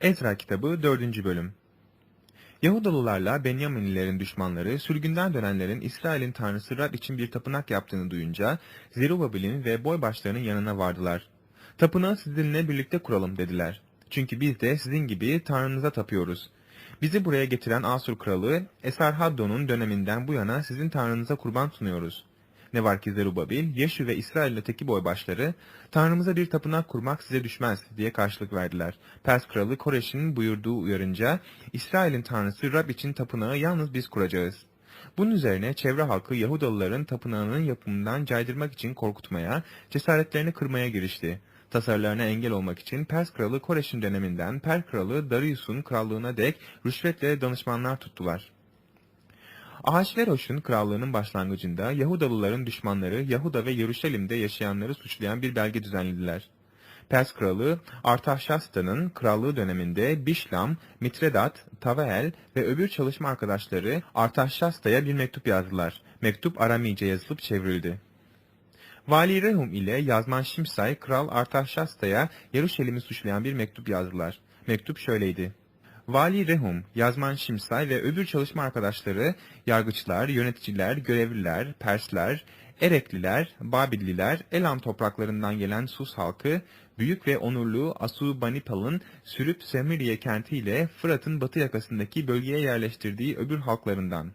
Ezra kitabı 4. bölüm Yahudalılarla Benyaminlilerin düşmanları, sürgünden dönenlerin İsrail'in tanrısı Rab için bir tapınak yaptığını duyunca, Zerubabel'in ve boybaşlarının yanına vardılar. Tapınağı sizinle birlikte kuralım dediler. Çünkü biz de sizin gibi tanrınıza tapıyoruz. Bizi buraya getiren Asur kralı, Esarhaddon'un döneminden bu yana sizin tanrınıza kurban sunuyoruz. Ne var ki Zerubabil, Yeşu ve İsrail'in öteki boybaşları, Tanrımıza bir tapınak kurmak size düşmez diye karşılık verdiler. Pers kralı Koreş'in buyurduğu uyarınca, İsrail'in tanrısı Rab için tapınağı yalnız biz kuracağız. Bunun üzerine çevre halkı Yahudalıların tapınağının yapımından caydırmak için korkutmaya, cesaretlerini kırmaya girişti. Tasarılarına engel olmak için Pers kralı Koreş'in döneminden Per kralı Darius'un krallığına dek rüşvetle danışmanlar tuttular. Ahasveroş'un krallığının başlangıcında Yahudalıların düşmanları Yahuda ve Yeruşalim'de yaşayanları suçlayan bir belge düzenlediler. Pers kralı Artaxerxes'in krallığı döneminde Bişlam, Mitredat, Tavael ve öbür çalışma arkadaşları Artaxerxes'e bir mektup yazdılar. Mektup Aramice yazılıp çevrildi. Vali Rehum ile yazman Şimsay, Kral Artaxerxes'e Yeruşalim'i suçlayan bir mektup yazdılar. Mektup şöyleydi. Vali Rehum, Yazman Şimsay ve öbür çalışma arkadaşları, yargıçlar, yöneticiler, görevliler, Persler, Erekliler, Babilliler, Elam topraklarından gelen Sus halkı, büyük ve onurlu Asurbanipal'ın sürüp Semiriye kentiyle Fırat'ın batı yakasındaki bölgeye yerleştirdiği öbür halklarından.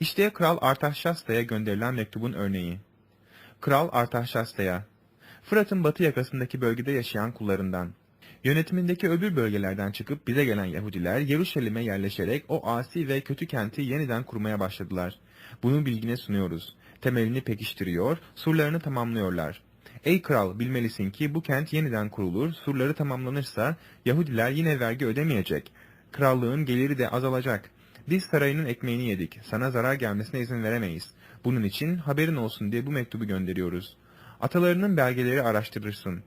İşte Kral Artaxerxes'e gönderilen mektubun örneği. Kral Artaxerxes'e, Fırat'ın batı yakasındaki bölgede yaşayan kullarından. Yönetimindeki öbür bölgelerden çıkıp bize gelen Yahudiler Yeruşalim'e yerleşerek o asi ve kötü kenti yeniden kurmaya başladılar. Bunu bilgine sunuyoruz. Temelini pekiştiriyor, surlarını tamamlıyorlar. Ey kral bilmelisin ki bu kent yeniden kurulur, surları tamamlanırsa Yahudiler yine vergi ödemeyecek. Krallığın geliri de azalacak. Biz sarayının ekmeğini yedik, sana zarar gelmesine izin veremeyiz. Bunun için haberin olsun diye bu mektubu gönderiyoruz. Atalarının belgeleri araştırırsın.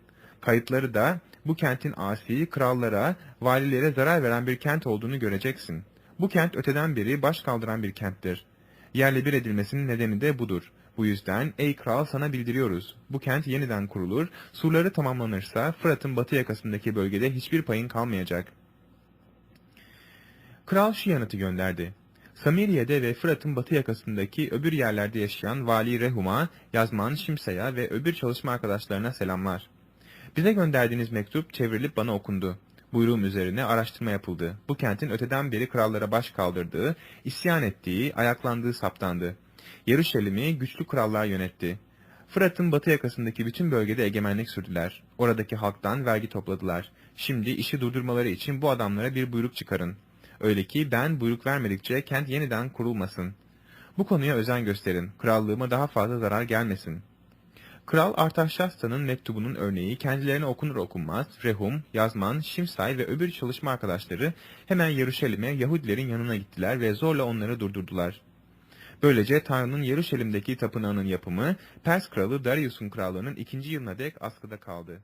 Kayıtları da bu kentin asi, krallara, valilere zarar veren bir kent olduğunu göreceksin. Bu kent öteden beri baş kaldıran bir kenttir. Yerle bir edilmesinin nedeni de budur. Bu yüzden ey kral sana bildiriyoruz. Bu kent yeniden kurulur, surları tamamlanırsa Fırat'ın batı yakasındaki bölgede hiçbir payın kalmayacak. Kral şu yanıtı gönderdi. Samiriye'de ve Fırat'ın batı yakasındaki öbür yerlerde yaşayan Vali Rehum'a, Yazman, Şimsa'ya ve öbür çalışma arkadaşlarına selamlar. Bize gönderdiğiniz mektup çevrilip bana okundu. Buyruğum üzerine araştırma yapıldı. Bu kentin öteden beri krallara baş kaldırdığı, isyan ettiği, ayaklandığı saptandı. Yeruşalim'i güçlü krallar yönetti. Fırat'ın batı yakasındaki bütün bölgede egemenlik sürdüler. Oradaki halktan vergi topladılar. Şimdi işi durdurmaları için bu adamlara bir buyruk çıkarın. Öyle ki ben buyruk vermedikçe kent yeniden kurulmasın. Bu konuya özen gösterin. Krallığıma daha fazla zarar gelmesin.'' Kral Artaxerxes'in mektubunun örneği kendilerine okunur okunmaz Rehum, Yazman, Şimsay ve öbür çalışma arkadaşları hemen Yeruşalim'e Yahudilerin yanına gittiler ve zorla onları durdurdular. Böylece Tanrı'nın Yeruşalim'deki tapınağının yapımı Pers kralı Darius'un krallığının ikinci yılına dek askıda kaldı.